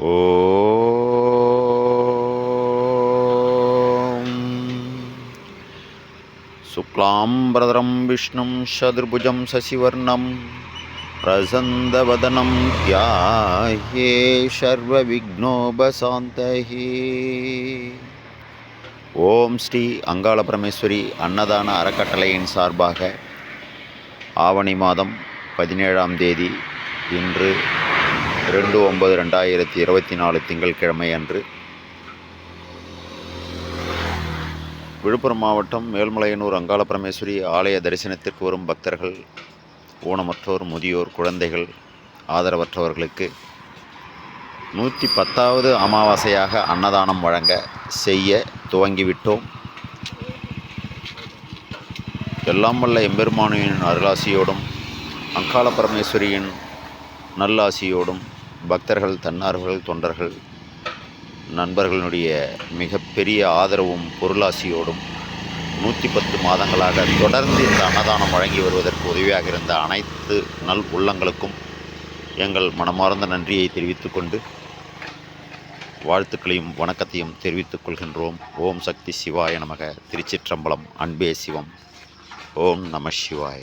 ॐ शुक्लाम्बरधरं विष्णुं शतुर्भुजं शशिवर्णं प्रसन्दवदनं ध्याये सर्वविघ्नोपशान्तये ஓம் ஸ்ரீ அங்காள பரமேஸ்வரி அன்னதான அறக்கட்டளையின் சார்பாக ஆவணி மாதம் பதினேழாம் தேதி இன்று ரெண்டு ஒன்பது ரெண்டாயிரத்தி இருபத்தி நாலு திங்கட்கிழமை அன்று விழுப்புரம் மாவட்டம் மேல்மலையனூர் அங்காள பரமேஸ்வரி ஆலய தரிசனத்திற்கு வரும் பக்தர்கள் ஊனமற்றோர் முதியோர் குழந்தைகள் ஆதரவற்றவர்களுக்கு நூற்றி பத்தாவது அமாவாசையாக அன்னதானம் வழங்க செய்ய துவங்கிவிட்டோம். எல்லாம் வல்ல எம்பெருமானியின் அருளாசியோடும் அங்காள பரமேஸ்வரியின் நல்லாசியோடும் பக்தர்கள் தன்னார்வர்கள் தொண்டர்கள் நண்பர்களுடைய மிகப்பெரிய ஆதரவும் பொருளாசியோடும் நூற்றி பத்து மாதங்களாக தொடர்ந்து இந்த அன்னதானம் வழங்கி வருவதற்கு உதவியாக இருந்த அனைத்து நல் உள்ளங்களுக்கும் எங்கள் மனமார்ந்த நன்றியை தெரிவித்துக்கொண்டு வாழ்த்துக்களையும் வணக்கத்தையும் தெரிவித்துக் கொள்கின்றோம். ஓம் சக்தி சிவாய நமக. திருச்சிற்றம்பலம். அன்பே சிவம். ஓம் நம சிவாய.